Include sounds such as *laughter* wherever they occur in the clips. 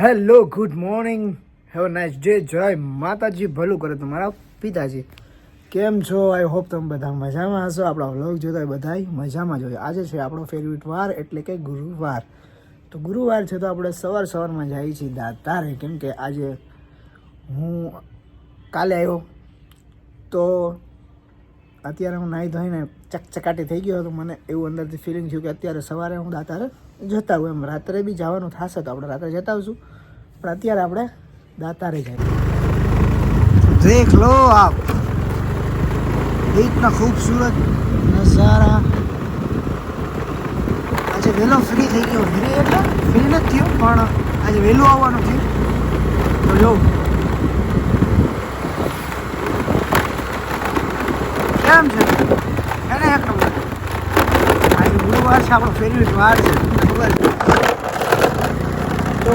Hello good morning have nice day જય માતાજી. ભલું કરે તમારા પિતાજી. કેમ છો? આઈ હોપ તમે બધા મજામાં હશો. આપણા વ્લોગ જોતા બધા મજામાં જોઈએ આજે છે આપણો ફેવરિટ વાર, એટલે કે ગુરુવાર. તો ગુરુવાર છે તો આપણે સવાર સવારમાં જઈએ છીએ દાતારે. કેમ કે આજે હું કાલે આવ્યો. તો અત્યારે હું નાહી ધોઈને ચકચકાટી થઈ ગયો હતો. મને એવું અંદરથી ફિલિંગ થયું કે અત્યારે સવારે હું દાતારે જતા હોય એમ. રાત્રે બી જવાનું થશે તો આપણે રાત્રે જતા આવશું પણ અત્યારે આપણે દાતારે જાય. દેખ લો આપ. ઇતના ખૂબસૂરત નજારા. આજે વહેલો ફ્રી થઈ ગયો. ફ્રી એટલે ફ્રી નથી થયો, પણ આજે વહેલું આવવાનું થયું તો જો કેમ છે? એને એક નંબર. ગુરુવાર છે, આપણો ફેવરિટ વાર છે. ખબર તો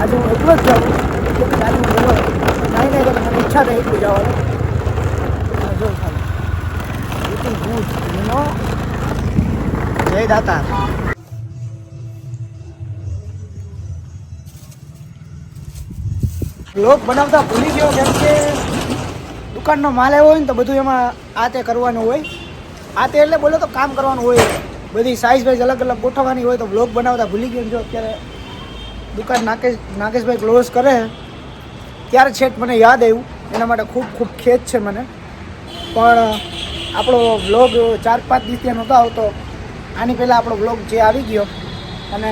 આજે હું એટલો જ જાઉં કે આજે હું નહીં નહીં તો મને ઈચ્છા થઈ ગઈ જવાનું. જો ખાલી બનાવતા ભૂલી ગયો, કેમ દુકાનનો માલ આવ્યો હોય ને તો બધું એમાં આ તે કરવાનું હોય. આ તે એટલે બોલો તો કામ કરવાનું હોય. બધી સાઈઝ વાઇઝ અલગ અલગ ગોઠવવાની હોય તો બ્લોગ બનાવતા ભૂલી ગયો જો અત્યારે દુકાન નાકેશ, નાકેશભાઈ ક્લોઝ કરે ત્યારે છેક મને યાદ આવ્યું, એના માટે ખૂબ ખૂબ ખેદ છે મને. પણ આપણો વ્લોગ ચાર પાંચ દિવસે નહોતો આવતો. આની પહેલાં આપણો વ્લોગ જે આવી ગયો. અને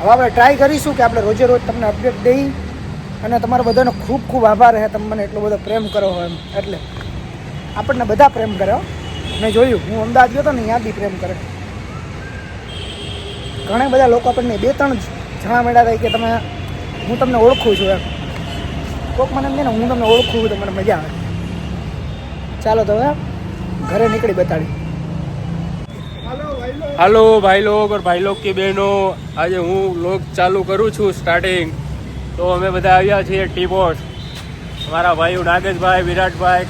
હવે આપણે ટ્રાય કરીશું કે આપણે રોજે રોજ તમને અપડેટ દઈ. અને તમારો બધાનો ખૂબ ખૂબ આભાર રહે તમે મને એટલો બધો પ્રેમ કરો એમ. એટલે આપણને બધા પ્રેમ કર્યો મેં જોયું, હું અમદાવાદ ગયો હતો ને, ત્યાં બી પ્રેમ કરે. ઘણા બધા લોકો આપણને બે, ત્રણ જણા મળ્યા થાય કે તમે, હું તમને ઓળખું છું એમ. કોક મને એમ કે ને, હું તમને ઓળખું છું તો મને મજા આવે. ચાલો તો હવે, ઘરે નીકળી બતાડી. હાલો ભાઈ લોગ ઓર ભાઈ લોગ કે બહેનો, આજે હું લોક ચાલુ કરું છું સ્ટાર્ટિંગ તો અમે બધા આવ્યા છીએ ટીબોસ મારા ભાઈ નાગેશભાઈ, વિરાટભાઈ,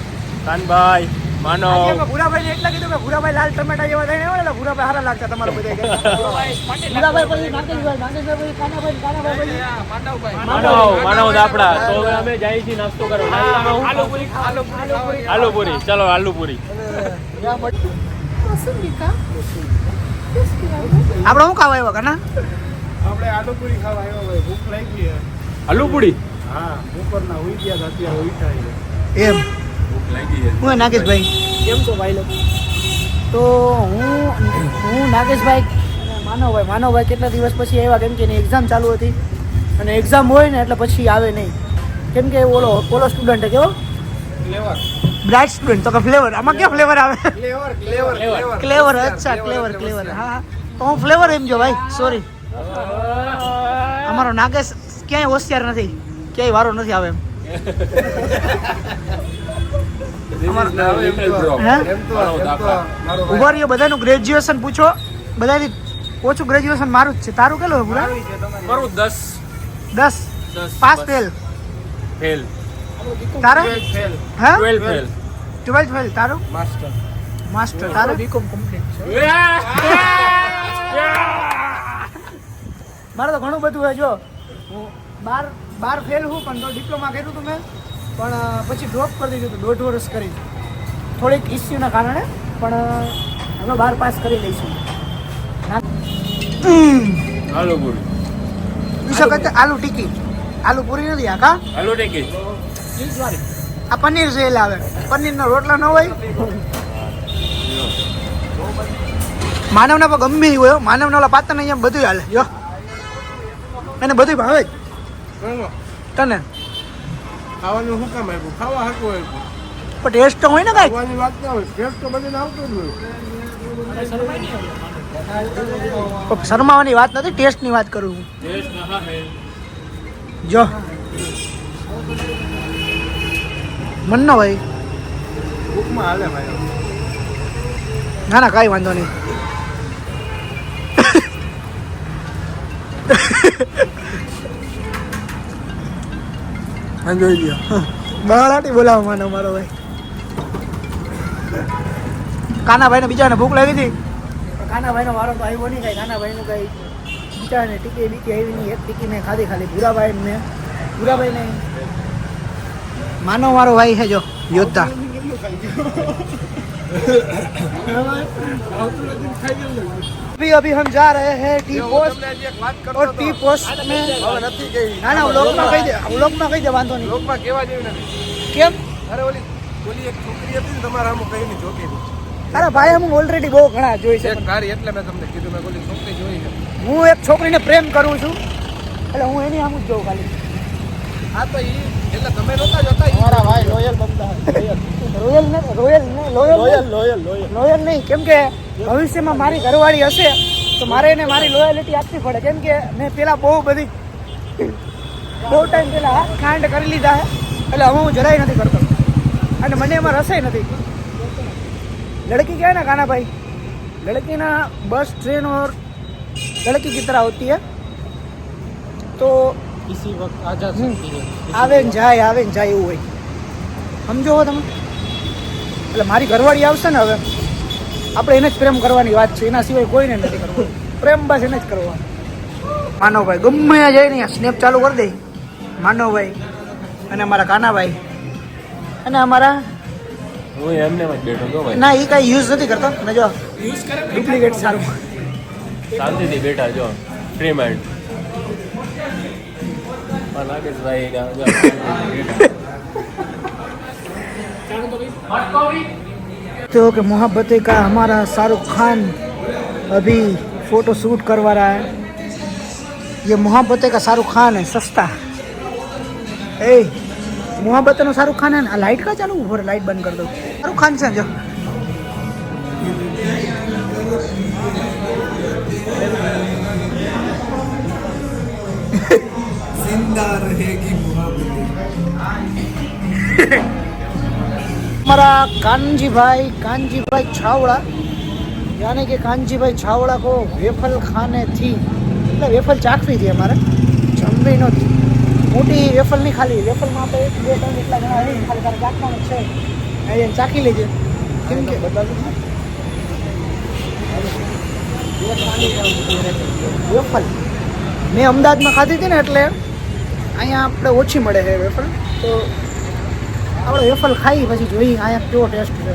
કાનભાઈ માનવ ભૂરાભાઈ એટલા કીધું કે ભૂરાભાઈ લાલ ટમેટા જેવા થઈને એટલે ભૂરાભાઈ સારા લાગતા તમારા બધા ભૂરાભાઈ પછી નાગેશભાઈ નાગેશભાઈ કાનાભાઈ કાનાભાઈ પછી. માનવ માનવ દાપડા તો અમે જઈએ છીએ નાસ્તો કરવા. આલુપુરી ચલો આલુપુરી. આપણે શું ખાવા આવ્યા કના આપણે આલુપુરી ખાવા આવ્યો હોય ભૂખ લાગી. આલુપુરી? હા બપોરના ઉઈ ગયા હતા અત્યારે ઉઠા છે એમ. હું નાગેશભાઈ. કેમ છો ભાઈ લોકો? તો હું હું નાગેશભાઈ. માનવભાઈ માનવભાઈ કેટલા દિવસ પછી આવ્યા કેમ કે એની એક્ઝામ ચાલુ હતી. અને એક્ઝામ હોય ને એટલે પછી આવે નહીં. કેમ કે ઓલો ઓલો સ્ટુડન્ટ કેવો બ્રાઇટ સ્ટુડન્ટ તો કે ફ્લેવર આમાં ક્યાં ફ્લેવર આવે? ફ્લેવર ક્લેવર અચ્છા ક્લેવર ક્લેવર હા હા. તો હું ફ્લેવર એમ જો ભાઈ સોરી અમારો નાગેશ ક્યાંય હોશિયાર નથી. ક્યાંય વારો નથી આવે એમ. *laughs* ઊભા રહ્યો બધાનું ગ્રેજ્યુએશન પૂછો. બધાથી ઓછું ગ્રેજ્યુએશન મારું જ છે. તારું કેટલું પૂરા? મારું દસ. દસ. પાસ ફેલ ફેલ તારે? ફેલ હે? ટ્વેલ્વ ફેલ ટ્વેલ્થ ફેલ તારું? માસ્ટર માસ્ટર તારે? બીકોમ કમ્પ્લીટ છે. મારે તો ઘણું બધું હોય જો. હું બાર બાર ફેલ હું પણ તો ડિપ્લોમા કર્યું તું મેં. પણ પછી ડ્રોપ કરી દીધું હતું દોઢ વર્ષ કરી થોડીક ઇસ્યુના કારણે પણ હવે બાર પાસ કરી લઈશું. બીજો કહેતા આલુ ટીકી. આલુ પૂરી નથી આખા? આલુ ટિકિટ આ પનીર એટલે આવે. પનીરના રોટલા ન હોય. માનવના પર ગમે એવું હોય. માનવના ઓલા પાત્ર અહીંયા બધું હાલે. જો એને બધું ભાવે. જ તને? ખાવાનું શું કામ આપ્યું? ખાવા હાકું આપ્યું. પણ ટેસ્ટ તો હોય ને કાંઈક. ખાવાની વાત ના હોય. ટેસ્ટ તો બધાને આવતો જ હોય. શરમાવાની વાત નથી ટેસ્ટની વાત કરું હું જો. મન ન ભાઈ હાલે ભાઈ. ના ના કાંઈ વાંધો નહીં. જોઈ લ્યો. બહારાટી બોલાવો માનો મારો ભાઈ. કાનાભાઈને બીજાને ભૂખ લાગી હતી? કાનાભાઈનો વારો તો આવ્યો નહીં કાંઈ. કાનાભાઈનું કાંઈ મરચા ને ટીકી બીકી આવી નહીં. એક ટીકી મેં ખાધી ખાલી ભૂરાભાઈ ને ભૂરાભાઈ ને માનો મારો ભાઈ છે જો યોદ્ધા. अभी अभी हम जा रहे हैं टी पोस्ट और टी पोस्ट में નથી ગઈ ના ના વ્લોગમાં કહી દે વ્લોગમાં કહી દે વાંધો નહીં લોકમાં કેવા જેવી નથી કેમ અરે ઓલી ઓલી એક છોકરી હતી ને તમારા આમ કઈ ની જોતી અરે ભાઈ હું ઓલરેડી બહુ ઘણા જોઈ છે એક તારી એટલે મેં તમને કીધું મેં ઓલી છોકરી જોઈ છે હું એક છોકરીને પ્રેમ કરું છું એટલે હું એની આમ જ જોઉં ખાલી આ તો ઈ એટલે તમે નહોતા જતા મારા ભાઈ લોયલ બનતા રોયલ ને રોયલ ને લોયલ લોયલ લોયલ લોયલ નહીં. કેમ કે ભવિષ્યમાં મારી ઘરવાળી હશે તો મારે એને મારી લોયલિટી આપવી પડે. કેમ કે મેં પેલા બહુ બધી બહુ ટાઈમ પહેલા ખાંડ કરી લીધા હે. એટલે હવે હું જરાય નથી કરતો. અને મને એમાં રસય નથી. લડકી ક્યાં ને કાનાભાઈ લડકી ના બસ ટ્રેન ઓર લડકી કિતરા હોતી હે. તો इसी वक्त आ जा सकती है આવે ને જાય આવે ને જાય એવું હોય સમજો હો તમે એટલે મારી ઘરવાળી આવશે ને હવે આપણે એને જ પ્રેમ કરવાની વાત છે એના સિવાય કોઈને નથી કરવું પ્રેમ બસ એને જ કરવાનો માનવભાઈ ગમે ત્યાં જઈને અહીંયા સ્નેપ ચાલુ કરી દે માનવભાઈ અને અમારા કાનાભાઈ અને અમારા હું એમને જ બેઠો છો ભાઈ ના એ કાંઈ યુઝ નથી કરતો ને જો ડુપ્લિકેટ સારું શાંતિથી બેઠા જો ફ્રી માઇન્ડ *laughs* तो कि मोहब्बत का हमारा शाहरुख खान अभी फ़ोटो शूट करवा रहा है। ये मोहब्बत का शाहरुख खान है सस्ता। ए मोहब्बत ना शाहरुख खान है ना? लाइट का चालू? ऊपर लाइट बंद कर दो। शाहरुख खान से जो जिंदा रहेगी हमारा कानजी भाई कानजी भाई छावड़ा यानी कि कानजी भाई छावड़ा को વેફલ ખાને થી એટલે વેફલ ચાખવી હતી અમારે જમવી નહોતી મોટી વેફલ નહીં ખાલી વેફલમાં આપણે એક બે ત્રણ એટલા ઘણા હોય ખાલી તારે ચાખવાનું છે અહીં ચાખી લેજે કેમ કે વેફલ મેં અમદાવાદમાં ખાધી હતી ને એટલે અહીંયા આપણે ઓછી મળે છે વેફર. તો આપણે વેફર ખાઈ પછી જોઈ અહીંયા કેવો ટેસ્ટ છે.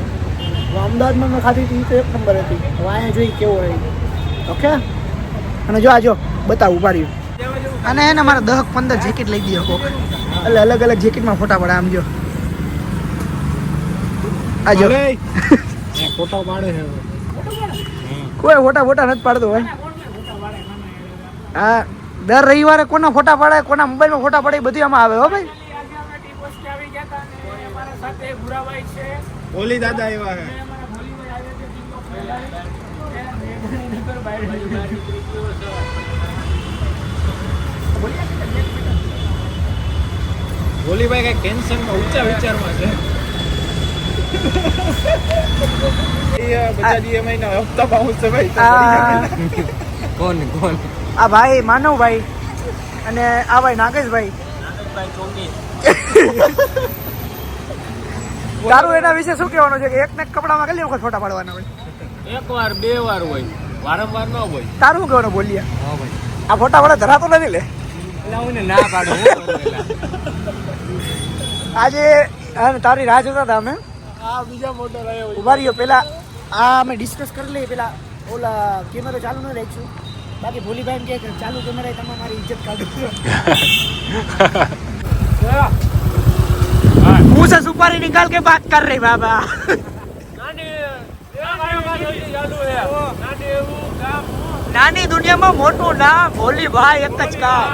અમદાવાદમાં મેં ખાધી હતી તો એક નંબર હતી. હવે અહીંયા જોઈ કેવો રહી. ઓકે? અને જો આ જો બતાવું ઉપાડ્યું. અને એને મારે દસ પંદર જેકેટ લઈ દીધો કોક એટલે અલગ અલગ જેકેટમાં ફોટા પડે આમ જો. આ જો. *laughs* ફોટો પાડે છે. કોઈ ફોટા ફોટા નથી પાડતો હોય હા. દર રવિવારે કોના ફોટા પાડે કોના મોબાઈલમાં ફોટા પડે બધી બધું આમાં આવે હો ભાઈ? ભોલી દાદા એવા હે. ઓલીભાઈ કઈ કેન્સરમાં ઊંચા વિચારમાં છે. *laughs* હપ્તા પાઉસ છે ભાઈ. *laughs* કોણ કોણ? આ ભાઈ માનવભાઈ અને આ ભાઈ નાગેશભાઈ. *laughs* તારું એના વિશે શું કહેવાનું છે કે એક ને કપડામાં કેટલી વખત ફોટા પાડવાના હોય? એક વાર બે વાર હોય. વારંવાર ન હોય. તારું શું કહેવાનું બોલીએ? હા ભાઈ. આ ફોટા વાળા ધરાતો નથી લે. ના પાડું? આજે તારી રાહ જોતા હતા અમે. આ બીજા મોડલ ઊભા રહ્યો. પેલા આ અમે ડિસ્કસ કરી લઈએ. પેલા ઓલા કેમેરો ચાલુ ન રાખશું. બાકી ભૂલીભાઈ કે ચાલુ કેમેરા તમે મારી ઇજ્જત કાઢો હું. સે સુપારી નિકાલ કે વાત કર રહી બાબા? નાની દુનિયામાં મોટું નામ ભોલી ભાઈ એક જ કામ.